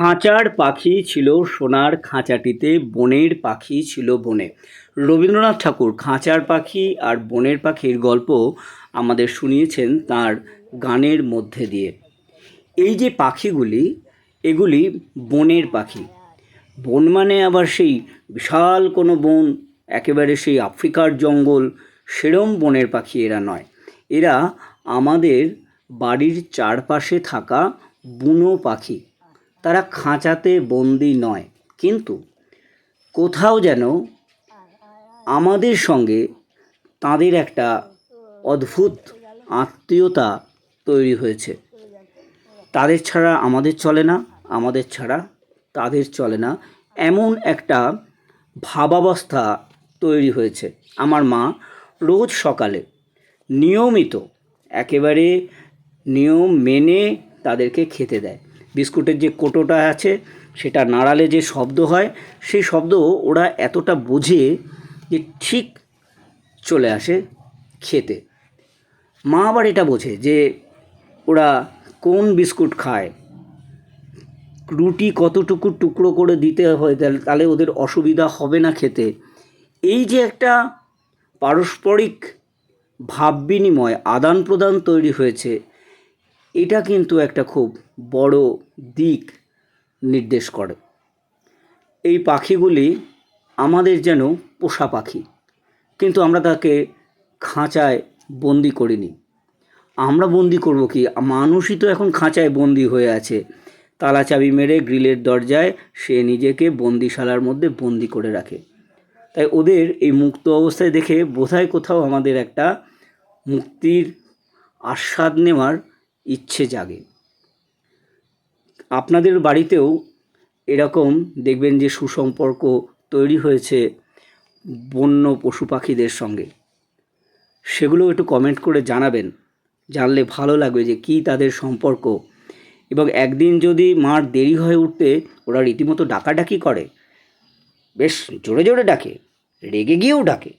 খাঁচার পাখি ছিল সোনার খাঁচাটিতে, বনের পাখি ছিল বনে। রবীন্দ্রনাথ ঠাকুর খাঁচার পাখি আর বনের পাখির গল্প আমাদের শুনিয়েছেন তার গানের মধ্যে দিয়ে। এই যে পাখিগুলি, এগুলি বনের পাখি। বন মানে আবার সেই বিশাল কোনো বন, একেবারে সেই আফ্রিকার জঙ্গল, সেরম বনের পাখি এরা নয়। এরা আমাদের বাড়ির চারপাশে থাকা বুনো পাখি। তারা খাঁচাতে বন্দি নয়। কিন্তু কোথাও যেন আমাদের সঙ্গে তাদের একটা অদ্ভুত আত্মীয়তা তৈরি হয়েছে। তাদের ছাড়া আমাদের চলে না, আমাদের ছাড়া তাদের চলে না। এমন একটা ভাবাবস্থা তৈরি হয়েছে। আমার মা রোজ সকালে নিয়মিত একেবারে নিয়ম মেনে তাদেরকে খেতে দেয়। বিস্কুটের যে কোটোটা আছে, সেটা নাড়ালে যে শব্দ হয়, সেই শব্দ ওরা এতটা বোঝে যে ঠিক চলে আসে খেতে। মা আবার এটা বোঝে যে ওরা কোন বিস্কুট খায়। রুটি কতটুকু টুকরো করে দিতে হয়, তাহলে- ওদের অসুবিধা হবে না খেতে। এই যে একটা পারস্পরিক ভাব বিনিময় আদান প্রদান তৈরি হয়েছে এটা কিন্তু একটা খুব বড় দিক নির্দেশ করে। এই পাখিগুলি আমাদের যেন পোষা পাখি, কিন্তু আমরা তাকে খাঁচায় বন্দি করিনি। আমরা বন্দি করব কি? মানুষই তো এখন খাঁচায় বন্দি হয়ে আছে। তালা চাবি মেরে গ্রিলের দরজায় সে নিজেকে বন্দিশালার মধ্যে বন্দি করে রাখে। তাই ওদের এই মুক্ত অবস্থায় দেখে বোধহয় কোথাও আমাদের একটা মুক্তির আস্বাদ নেওয়ার ইচ্ছে জাগে। আপনাদের বাড়িতেও এরকম দেখবেন যে সুসম্পর্ক তৈরি হয়েছে বন্য পশু পাখিদের সঙ্গে। সেগুলো একটু কমেন্ট করে জানাবেন, জানলে ভালো লাগবে যে কী তাদের সম্পর্ক। এবং একদিন যদি মার দেরি হয়ে উঠতে ওরা রীতিমতো ডাকাডাকি করে, বেশ জোরে জোরে ডাকে, রেগে গিয়েও ডাকে।